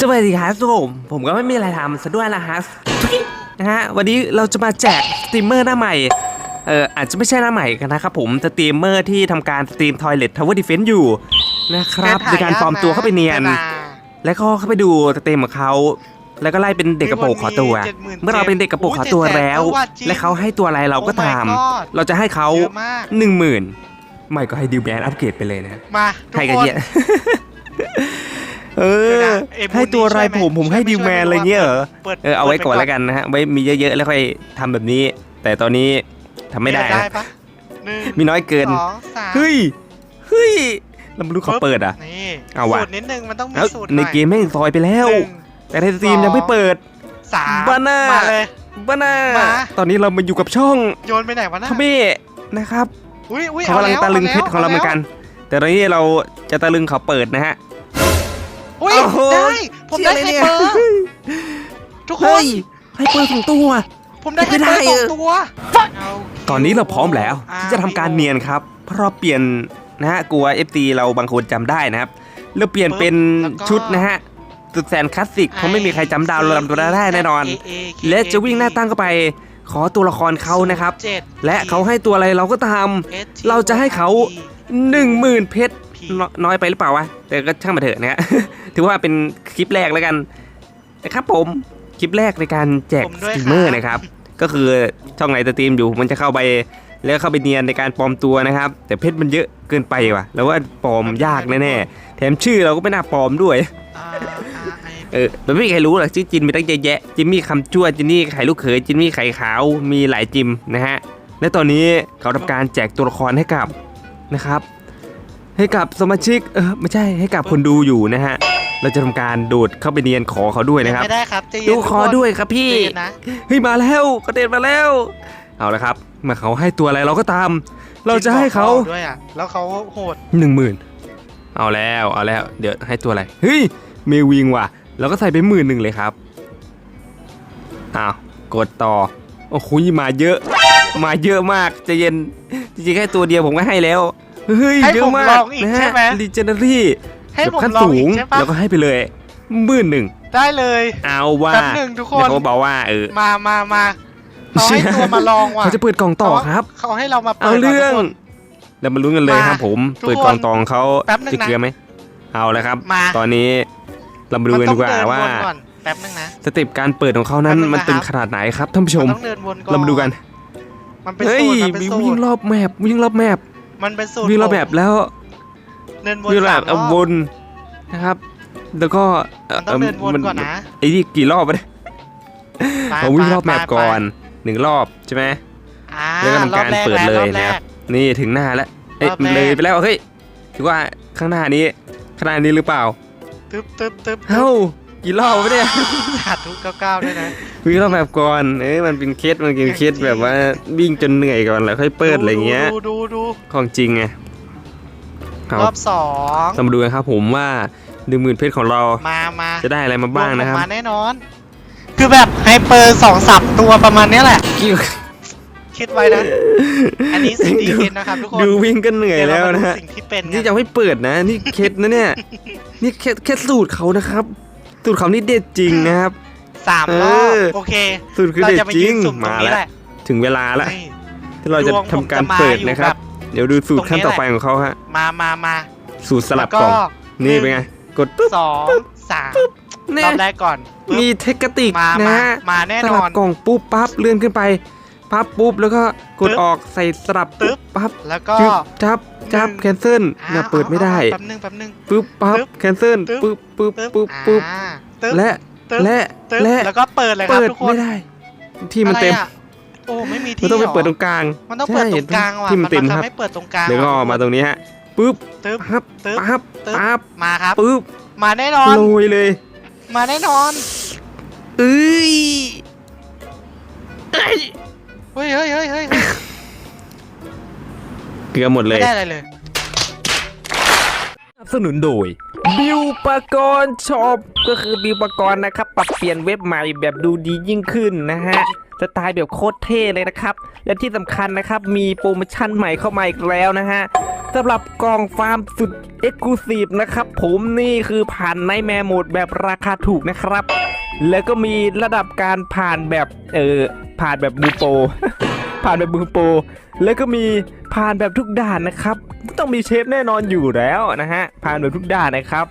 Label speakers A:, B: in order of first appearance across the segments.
A: สวัสดีครับผมผมก็ไม่มีอะไรทำซะด้วยละฮะนะฮะวันนี้เราจะมาแจกสตรีมเมอร์หน้าใหม่เอออาจจะไม่ใช่หน้าใหม่กันนะครับผมสตรีมเมอร์ที่ทำการสตรีมทอยเล t ทาวเวอร์ดิเฟนต์อยู่นะครับโดยการปลอมตัวเข้าไปเนียน แล้วก็เข้าไปดูสตรีมของเขาแล้วก็ไล่เป็นเด็กกระโปรงขอตัว เมื่อเราเป็นเด็กกระโปรงขอตัวแล้ว และเขาให้ตัวอะไรเราก็ตาม เราจะให้เขา
B: เยอะมาก
A: หนึ่งหมื่นไม่ก็ให้ดิวแบนอัปเกรดไปเลยนะ
B: มาทุก
A: ให้กัน
B: คน
A: เยอะ เออ
B: เดี๋ยวนะเอ็ม
A: ให้ตัวอะไร
B: ช่วยไหม
A: ผมผมให้
B: ช่วยไหม
A: ดิวแมน
B: ช่วยไหม
A: อะไรเงี้ยเหรอ
B: เปิด
A: เออเอาไว้
B: ปิด
A: ก่อนแล้วกันนะฮะไว้มีเยอะๆแล้วค่อยทำแบบนี้ แต่ตอนนี้ทำไม่ได้
B: ได้
A: นะ
B: ปะหนึ่ง
A: มีน้อยเกิน
B: สองสาม
A: เฮ้ยเฮ้ยเราไม่รู้เขาเปิดอะ
B: นี่
A: เอาว่ะ
B: สูตรนิดนึงมันต้องมี
A: เอ้า
B: สูตร
A: ในเกมแม่งซอยไปแล้ว
B: หนึ่ง
A: แต่ในสตรีมยังไม่เปิด
B: สาม
A: บ้าน่า
B: มาเลย
A: บ้าน่า
B: มา
A: ตอนนี้เรามาอยู่กับช่อง
B: โยนไปไหนวะน่ะ
A: คาเบ้นะครับ
B: อุ้ยอุ้ย
A: เขากำลัง
B: อแว
A: ตะลึงเพชรของเราเหมือนกัน แต่ตอนนี้เราจะตะลึงเขาเปิดนะฮะ
B: อุ้ย
A: โอ้โห
B: ได้ ผมได้
A: เชี่
B: ไฮ
A: ยอะไร
B: เปอ
A: เนี่ย
B: ร์ทุกค
A: เฮ้
B: น
A: ยให้เปิดสองตัว
B: ผมได้ไฮ
A: ไม่
B: เป
A: ได้
B: อร์สอง
A: เออ
B: ตัว
A: ตอนนี้เราพร้อมแล้วที่จะทำการเนียนครับ เพราะเราเปลี่ยนนะฮะกลัว FT เราบางคนจำได้นะครับเราเปลี่ยนเป็นชุดนะฮะสุดแสนคลาสสิกเพราะไม่มีใครจำดาวเราลำตัวได้แน่นอน และจะวิ่งหน้าตั้งเข้าไป ขอตัวละครเขานะครับ
B: เจ็ด
A: และเขาให้ตัวอะไรเราก็ตามเราจะให้เขา 1 0,000เพชร น้อยน้อยไปหรือเปล่าวะ แต่ก็ช่างมาเถอะนะฮะ ถือว่าเป็นคลิปแรกแล้วกันนะครับผม คลิปแรกในการแจก
B: ผม
A: ส
B: ด้วย
A: ตรีมเมอร์
B: ครับ
A: นะครับ ก็คือช่องไหนสตรีมอยู่มันจะเข้าไปแล้วเข้าไปเนียนในการปลอมตัวนะครับ แต่เพชรมันเยอะเกินไปว่ะ แล้วว่าปลอมยากแน่ๆ แถมชื่อเราก็ไม่น่าปลอมด้วย
B: อ่าอ่าไอ้
A: เออมันไม่มีใครรู้หรอกชื่อจินมีตั้งเยอะแยะ จิมมี่คำชั่วจินนี่ไข่ลูกเขยจินมี่ไข่ขาว มีหลายจิมนะฮะ และตอนนี้เขาทำการแจกตัวละครให้กับนะครับ ให้กับสมาชิกเออไม่ใช่ให้กับคนดูอยู่นะฮะ เราจะทำการโดดเข้าไปเนียนขอเขาด้วยนะครับ
B: ไม่ได้ครับใจเย็น
A: ดู
B: ทุก
A: ขอ
B: คน
A: ด้วยครับพี่
B: ใจเย็นนะ
A: เฮ้ยมาแล้วกระเด็นมาแล้ว เอาละครับเมื่อเขาให้ตัวอะไรเราก็ตาม เราจะให้เขา
B: ด้วยอะแล้วเขาโหด
A: หนึ่งหมื่นเอาแล้วเอาแล้ว เดี๋ยวให้ตัวอะไรเฮ้ยเมวิงว่ะเราก็ใส่ไปหมื่นหนึ่งเลยครับอ้าวกดต่อโอ้โหมาเยอะ มาเยอะมากใจะเย็นจริงๆแค่ตัวเดียวผมก็ให้แล้ว เฮ้ย
B: ให้
A: เย
B: ผ
A: อะ
B: ม
A: มาก
B: ลองอีก
A: นะ
B: ใช่
A: ฮะ
B: ไหม
A: ลีเจนดารี่
B: ให้
A: แบบ
B: ผม
A: ขั้น
B: ลอง
A: สู
B: อี
A: ง
B: กใช่ปะ
A: แล้วก็ให้ไปเลยหมื่นหนึ่ง
B: ได้เลย
A: เอาว่า
B: แป๊บหนึ่งทุกคน
A: เดี๋ยวเขาบอกว่าเออ
B: มามามาเขาให้ตัวมาลองว่ะ
A: เขาจะเปิดกล่องต่อครับ
B: เขาให้เรามาเปิ
A: เอา
B: ด
A: เรื่อง
B: ว่ะทุกคน
A: แล้วมาลุ้นกันเลย
B: มา
A: ครับผม
B: ทุกคน
A: เปิดกล่องตองเขา
B: แป๊บนึง
A: จะ
B: นะ
A: เกลือไหมเอาแล้วครับ
B: มา
A: ตอนนี้เรามาดูกัน
B: ต้
A: ดี
B: อง
A: กว่า
B: เดิน
A: ว่า
B: วนก่อนแป๊บนึงนะ
A: สเต็ปการเปิดของเขานั้น
B: แป๊บนึง
A: มันตึง
B: นะครับ
A: ขนาดไหนครับท่านผู้ชม
B: มันต้องเดินวนก่อน
A: เรามาดูกัน
B: มันเป็น
A: เฮ้ย
B: สูตรมันเป็น
A: มี
B: สู
A: วิ่ง
B: ตร
A: รอบแมปวิ่งรอบแมป
B: มันเป็นสูตร
A: วิ่งรอบแมปแล้ว
B: เดินวน
A: วิ่งรอบแม
B: สาม
A: ปเอา
B: รอบ
A: วนนะครับ แล้วก็
B: มันต้องเดินวนก่อนนะ
A: ไอ้นี่กี่รอบไปเนี่ย
B: ไป
A: เอาวิ่งรอบ
B: ไป
A: แมป
B: ไป
A: ก่อนหนึ่งรอบใช่ไหม
B: อ่า
A: แล้วก็ทำการ
B: อบแเปิ
A: ดเลย
B: รอบแร
A: นะครับ
B: ก
A: นี่ถึงหน้าแล้วเอ๊ะ
B: รอบแรก
A: เลยไปแล้วเฮ้ยถือว่าข้างหน้านี้ข้างหน้านี้หรือเปล่า
B: ตึ๊บตึ๊บตึ๊บ
A: เฮ้า กี่รอบวะเนี่ย
B: ขาดทุกเก้าเก้าด้วยนะ
A: วิ่งรอบแบบก่อนเอ้ยมันเป็นเคสมันเป็นเคสแบบว่าวิ่งจนเหนื่อยก่อนแล้วค่อยเปิดอะไรเงี้ย
B: ดูดูดู
A: ของจริงไงเอา
B: รอบสอง
A: เรามาดูกันครับผมว่าหนึ่งหมื่นเพชรของเรา
B: มามา
A: จะได้อะไรมาบ้างนะครับ
B: ลมาแน่นอน คือแบบไฮเปอร์สองสับตัวประมาณเนี้ยแหละ
A: กิ้ว
B: คิดไว้นะ อันนี้สิ่งที่คิดนะครับทุกคน
A: ดูวิ่งก็เหนื่อยแล้วนะฮะ
B: เดี๋ยเรามาดูสิ่งที่เป็น
A: นี่
B: กั
A: ยัง
B: น
A: ไม่เปิดนะ นี่เคสนะเนี่ย นี่แค่แค่สูตรเขานะครับ สูตรเขานี่เด็ดจริงนะครับ
B: สามรอบ
A: เออ
B: โอเค
A: สูตรคือ
B: เรา
A: เด็ด
B: จะไป
A: จริ
B: ยื
A: ง
B: นสุ่มตรง
A: มา
B: นี้
A: แล้ว
B: แหละ
A: ถึงเวลาแล้ว
B: นี่
A: ที่เราจะ
B: ดวงผม
A: ทำการ
B: จะมา
A: เปิด
B: อยู่
A: นะครับ
B: แบบ
A: เดี๋ยวดูสูตรขั้น
B: ตรงนี้
A: ต่อไปของเขาฮะ
B: มามามา
A: สูตรสลับ
B: แล้ว
A: กล่อง
B: ห
A: นี่
B: ง
A: เป็นไงกดปุ๊บ
B: สองสาม
A: เนี่
B: ร
A: ย
B: อบแรกก่อนปึ๊บ
A: มีเทคติก
B: มา
A: นะ
B: มา
A: ฮะ
B: มาแน่
A: ส
B: น
A: ลั
B: อบน
A: กล่องปุ๊บปั๊บเลื่อนขึ้นไปปั๊บปุ๊บแล้วก็กด
B: ปึ๊บ
A: ออกใส่สลับ
B: ปึ๊
A: ปุ๊
B: บบ
A: ปั๊บ
B: แล้วก็
A: จึ๊บจับ จับ
B: หนึ่ง
A: แคนเซิล
B: อ้าว
A: เนี่ยเปิดไม่ได้
B: แป๊บนึงแป๊บนึง
A: ปุ๊บปั๊บ
B: ปึ๊บ
A: แคนเซิล
B: ปึ๊
A: ปุ๊บบปุ๊บ
B: ตึ๊บ
A: ปุ๊บปุ๊บ
B: อ่าตึ๊บ
A: และ
B: ตึ๊บ
A: และ
B: ตึ๊บ
A: และ
B: แล้วก็เปิดเลยครับ
A: เปิด
B: ทุกคน
A: ไม่ได้ ที่มันเต็ม
B: อะไรอะโอ้ไม่มี
A: มัน
B: ที่
A: ต้องไป
B: หร
A: เปิดตรงกลาง
B: มันต้องเปิดตรงกลางว่ะ
A: ที่มันเต็ม
B: บัง
A: ค
B: คั
A: รั
B: บบให้เปิดตรงกลาง
A: แล้วก็
B: ว่ะ
A: มาตรงนี้ฮะปุ๊บ
B: ตึ๊บ
A: ปั๊บ
B: ตึ๊บ
A: ปั๊บ
B: ตึ๊บ
A: ปั๊บ
B: มาครับ
A: ปุ๊บ
B: มาแน่นอน
A: โรยเลย
B: มาแน่นอน
A: เอ้ยเอ้ย
B: เฮ้ยเฮ้ยเฮ้ย เฮ้ยเฮ้ย
A: เกลือหมดเล
B: ไม่
A: ย
B: ได้อะไรเลย
A: สนับสนุนโดย บิวปกรณ์ช็อปก็คือบิวปกรณ์นะครับ ปรับเปลี่ยนเว็บใหม่แบบดูดียิ่งขึ้นนะฮะสไตล์แบบโคตรเท่เลยนะครับ และที่สำคัญนะครับ มีโปรโมชั่นใหม่เข้ามาอีกแล้วนะฮะสำหรับกล่องฟาร์มสุดเอ็กซ์คลูซีฟนะครับผมนี่คือผ่านในแมโหมดแบบราคาถูกนะครับ แล้วก็มีระดับการผ่านแบบเออผ่านแบบบูโป ผ่านแบบบูโปรแล้วก็มีผ่านแบบทุกด่านนะครับ ต้องมีเชฟแน่นอนอยู่แล้วนะฮะผ่านแบบทุกด่านนะครับ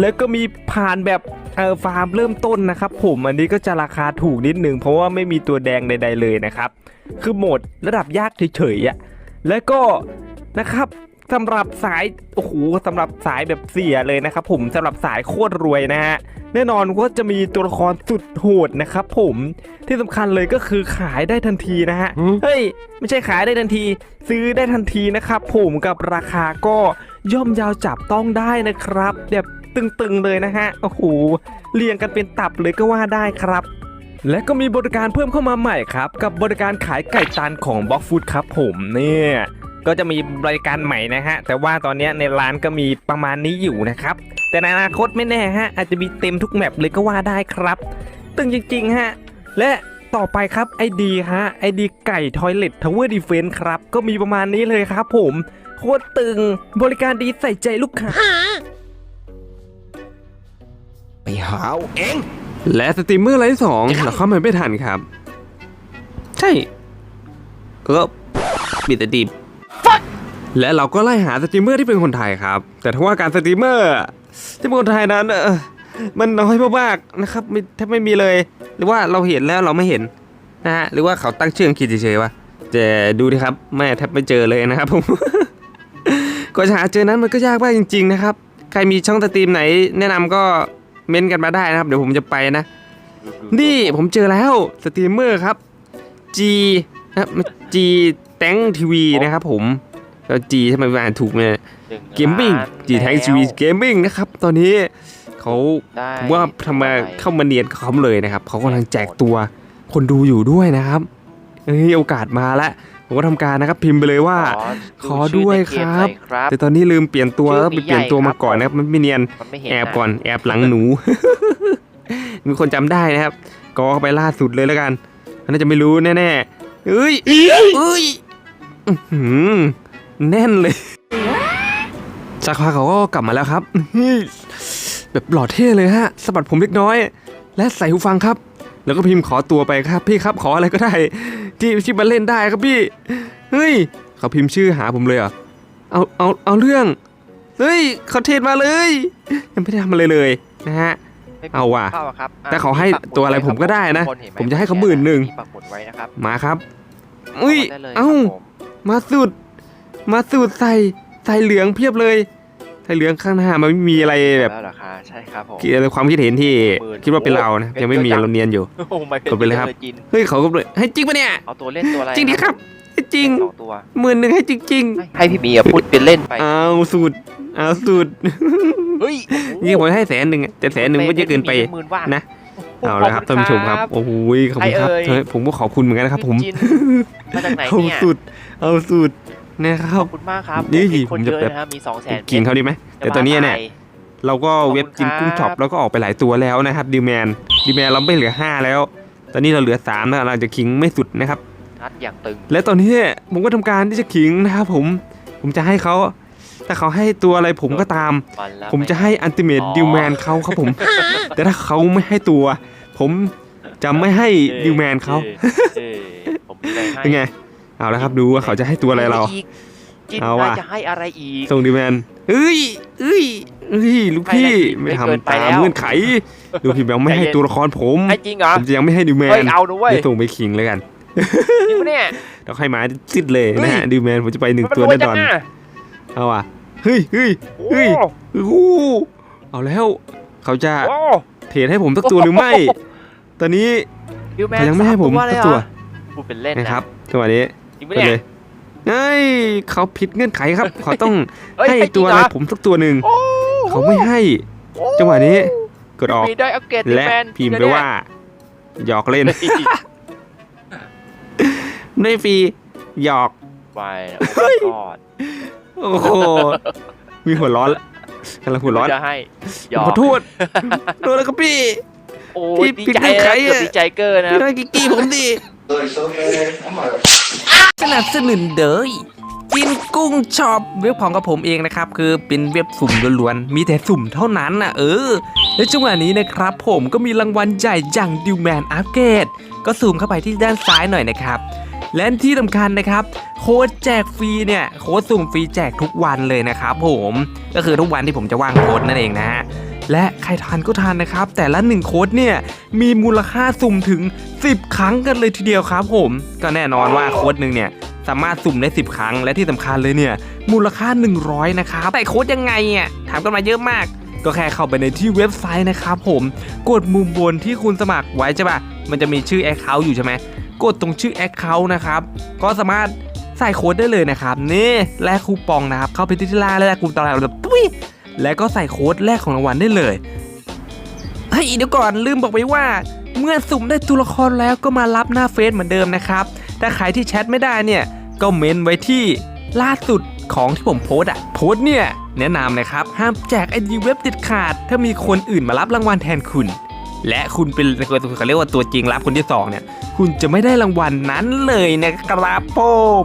A: แล้วก็มีผ่านแบบเออฟาร์มเริ่มต้นนะครับ ผมอันนี้ก็จะราคาถูกนิดนึงเพราะว่าไม่มีตัวแดงใด ๆเลยนะครับ คือโหมดระดับยากเฉยๆอะแล้วก็นะครับ สำหรับสายโอ้โหสำหรับสายแบบเสียเลยนะครับผมสำหรับสายโคตรรวยนะฮะแน่นอนว่าจะมีตัวละครสุดโหดนะครับผมที่สำคัญเลยก็คือขายได้ทันทีนะฮะเฮ้ยไม่ใช่ขายได้ทันที ซื้อได้ทันทีนะครับผมกับราคาก็ย่อมเยาวจับต้องได้นะครับ แบบตึงๆเลยนะฮะโอ้โหเรียงกันเป็นตับเลยก็ว่าได้ครับและก็มีบริการเพิ่มเข้ามาใหม่ครับ กับบริการขายไก่ตันของบล็อกฟู้ดครับผมเนี่ย ก็จะมีบริการใหม่นะฮะ แต่ว่าตอนเนี้ยในร้านก็มีประมาณนี้อยู่นะครับ แต่ในอนาคตไม่แน่ฮะ อาจจะมีเต็มทุกแมปเลยก็ว่าได้ครับ ตึงจริงๆฮะ และต่อไปครับไอดีฮะไอดีไก่ทอยเล็ตทาวเวอร์ดีเฟนครับ ก็มีประมาณนี้เลยครับผม โคตรตึงบริการดีใส่ใจลูกค้า
C: ไปหาเอาเอง
A: และสตรีมเมอร์ไลฟ์สองเราเข้ามาไม่ทันครับ ใช่ก็ปิดแต่ดิบ และเราก็ไล่หาสตรีมเมอร์ที่เป็นคนไทยครับ แต่ถ้าว่าการสตรีมเมอร์ที่เป็นคนไทยนั้นเออมันน้อยมากๆนะครับไม่แทบไม่มีเลย หรือว่าเราเห็นแล้วเราไม่เห็นนะฮะหรือว่าเขาตั้งชื่ออังกฤษเฉยๆวะแต่ดูดิครับแม่แทบไม่เจอเลยนะครับผมกว่าจะหาเจอนั้นมันก็ยากมากจริง ๆ นะครับ ใครมีช่องสตรีมไหน แนะนำก็เม้นกันมาได้นะครับ เดี๋ยวผมจะไปนะ นี่ผมเจอแล้วสตรีมเมอร์ครับ G นะครับ G แตงทีวีนะครับผม ก็ G ทำไมอ่านถูกไหมเกมมิ่ง G แตงทีวีเกมมิ่งนะครับ ตอนนี้เขาผมว่าทำมาเข้ามาเนียนกับเขาเลยนะครับเขากำลังแจกตัวคนดูอยู่ด้วยนะครับเอ้ยโอกาสมาแล้วผมก็ทำการนะครับพิมพ์ไปเลยว่า ขอด้วยครับ
D: ครับ
A: แต่ตอนนี้ลืมเปลี่ยนตัว
D: ชื่อ
A: แล้วไปเปลี่ยนตัวมาก่อนนะครับมันไม่เนียน
D: มันไม่เห็น
A: แอบ
D: นะ
A: ก่อนแอบหลังหนู มีคนจำได้นะครับก็เข้าไปล่าสุดเลยแล้วกันมันน่าจะไม่รู้แน่ๆเอ้ยเอ้ยอื้อหือ แน่นเลยสักพักเขาก็กลับมาแล้วครับอื้อแบบหล่อเท่เลยฮะสะบัดผมเล็กน้อย และใส่หูฟังครับ แล้วก็พิมพ์ขอตัวไปครับ พี่ครับขออะไรก็ได้ ที่ที่มาเล่นได้ครับพี่ เฮ้ยเขาพิมพ์ชื่อหาผมเลยเหรอเอาเอาเอาเรื่อง เฮ้ยเขาเทรดมาเลย ยังไม่ได้ทำอะไรเลยนะฮะ
D: ไม่
A: เอาว่ะ
D: เข้ครับอ่
A: แต่เขาให้
D: ปักหมุด
A: ตัวอะไร
D: ว้คบ
A: ผมก็ได้นะ
D: ทุกคเห็ไห
A: ผมจะให้เขาหมื่นหนึ่ง
D: ปักหมุดไว้นะครับ
A: มาครับ อุ้ย
D: ได้เลย
A: เอ้า
D: ครับผม
A: มาสุด มาสุดใส่ใส่เหลืองเพียบเลยใส่เหลืองข้างหน้ามันไม่มีอะไรแบบ
D: แล้วเหรอคะใช่ครับผม
A: คิดอะไรความคิดเห็นที่
D: หมื่น
A: คิดว่าเป็นเรานะ
D: โอ้
A: ยังไม่มี
D: เป็นตัวอย่าง
A: เราเนียนอยู่
D: โอ้ไม่เป็น
A: กดไปเลยครับ
D: จิน
A: เฮ้ยเขาก็เลยให้จริงปะเนี่ย
D: เอาตัวเล่นตัวอะไร
A: จริงดิครับให้จริง
D: สองตัว
A: หมื่นหนึ่งให้จริง
D: ให้ให้พี่เมียพูดเป็นเล่นไป
A: ๆเอาสุดเอาสุด
D: เฮ้ยโอ้โห
A: นี่ผมให้แสนหนึ่งอะแต่แสนหนึ่งก็เยอะเกินไป
D: หมื่นว่าง
A: นะ เอาละครับท่านผู้ชมครับ โอ้โหขอบคุณครับ
D: ใครเอ่ย
A: เฮ้ยผมก็ขอบคุณเหมือนกันนะครับผม
D: จินมาจากไหน
A: เอา
D: เนี่ย
A: สุด เอาสุด นะค
D: ข
A: รั
D: อ
A: บบ
D: คุณมากครับ
A: นี่
D: ผมเห็นคน
A: ผมจะ
D: เยอะ
A: แบบ
D: นะครับมีสองแสน
A: กินเขาดีไหมแต่ตอนนี้เนี่ยเราก็เว็บจินกุ้งช็อปเราก็ออกไปหลายตัวแล้วนะครับดีแมนดีแมนเราไม่เหลือ 5 แล้ว ตอนนี้เราเหลือ3แล้วเราจะขิงไม่สุดนะครับ
D: นัดอย่างตึง
A: และตอนนี้ผมก็ทำการที่จะขิงนะครับผมผมจะให้เขาถ้าเขาให้ตัวอะไรผมก็ตาม
D: มันแล้ว
A: ผมจะให้อันติเมต
D: อ๋อ
A: ดิวแมนเขาครับผม แต่ถ้าเขาไม่ให้ตัว ผมจะไม่ให้ดิวแมนเขา
D: เออผมมีอะไรให้
A: เป็นไง เอาแล้วครับดูว่าเขาจะให้ตัวอะไรเรา
D: อีกจิน
A: เอา
D: น่า
A: ว่ะ
D: จะให้อะไรอีก
A: ส่งดิวแมนเอ้ยเอ้ยเอ้ยลูกพี่
D: ไม่
A: ไม่
D: ได้ไม่เกิน
A: ทำ
D: ไป
A: ตาม
D: แล้ว
A: เงื่อนไขลูกพี่แบบไม่ให้
D: ใจเย็น
A: ตัวละครผม
D: ให้จริงเหรอ
A: ผมจะยังไม่ให้ดิวแม
D: เฮ้ย
A: น
D: เอาด้วย
A: เดี๋ยวส่งไปขิงเลยกัน
D: จริงปะเนี่ย
A: เราให้มาซิดเลยนะฮะ
D: เฮ้ย
A: ดิวแมนผมจะไปหนึ่ง
D: มัน
A: ตัว
D: รวย
A: แน่น
D: จั
A: อน
D: งอะ
A: เอาว่ะเฮ้ยเฮ้ย
D: โอ้
A: เฮ้ย โอ้โหเอาแล้วเขาจะ
D: โอ้
A: เทรดให้ผมสักตัวหรือไม่ ตอนนี้
D: ดิวแมน
A: เขายังไม่ให้ผม
D: สา
A: สัก
D: เล
A: ตัว
D: ยเหรอพูดเป็นเล่น
A: นะ
D: นะครับ
A: จังหวะนี้
D: จริง
A: ไป
D: ปะเนี่
A: เลยย เฮ้ยเขาผิดเงื่อนไขครับ เขาต้อง
D: เอ้ย
A: ให้
D: ให้จริ
A: ตั
D: ง
A: ว
D: เห
A: อะไร
D: รอ
A: ผมสักตัวหนึ่ง
D: โอ้
A: เขาไม่ให้
D: โอ้
A: จังหวะนี้กดออก
D: มีได้อัปเกรดดิว
A: และ
D: แมน
A: พิมพ์ไปว่า หยอกเล่นได้ฟรีหยอก
D: ไปโอ้ยกอด
A: โอ้โหมีหัวร้อนละกำลังหัวร้อน
D: จะให้หยอก
A: ขอโทษโดนแล้วครับพี่
D: โอ้
A: พี่
D: ยดี
A: พี่
D: ใจ
A: เกิดใคร
D: นะเกือบ
A: อะ
D: ดีใจเกินนะ
A: พี่น้อยกิ๊กกี้ผมดิ สนับสนุนเดยกินกุ้งช็อปเว็บของกับผมเองนะครับ คือเป็นเว็บสุ่มล้วนๆมีแต่สุ่มเท่านั้นนะเออ และจังหวะนี้นะครับ ผมก็มีรางวัลใหญ่อย่างดิวแมนอัปเกรดก็ซูมเข้าไปที่ด้านซ้ายหน่อยนะครับ และที่สำคัญนะครับ โค้ดแจกฟรีเนี่ย โค้ดสุ่มฟรีแจกทุกวันเลยนะครับผมก็คือทุกวันที่ผมจะว่างโค้ดนั่นเองนะฮะ และใครทานก็ทานนะครับ แต่ละหนึ่งโค้ดเนี่ยมีมูลค่าสุ่มถึง 10 ครั้งกันเลยทีเดียวครับผม ก็แน่นอนว่าโค้ดหนึ่งเนี่ยสามารถสุ่มได้ 10 ครั้งและที่สำคัญเลยเนี่ยมูลค่า 100 นะครับแต่โค้ดยังไงอะถามกันมาเยอะมาก ก็แค่เข้าไปในที่เว็บไซต์นะครับผมกดมุมบนที่คุณสมัครไว้ใช่ปะมันจะมีชื่อ Account อยู่ใช่ไหมกดตรงชื่อ Account นะครับก็สามารถใส่โค้ดได้เลยนะครับนี่แลกคูปองนะครับเข้าไปที่ที่ล่างแลกคูปองแล้วปุ้ย แล้วก็ใส่โค้ดแลกของรางวัลได้เลยเฮ้ยเดี๋ยวก่อนลืมบอกไปว่า เมื่อสุ่มได้ตัวละครแล้วก็มารับหน้าเฟซเหมือนเดิมนะครับถ้าใครที่แชทไม่ได้เนี่ยก็เมนไว้ที่ล่าสุดของที่ผมโพสอะโพสเนี่ยแนะนำนะครับห้ามแจกไอดีเว็บติดขาด ถ้ามีคนอื่นมารับรางวัลแทนคุณ และคุณเป็นเขาเรียกว่าตัวจริงรับคนที่สองเนี่ยคุณจะไม่ได้รางวัลนั้นเลยนะครับผม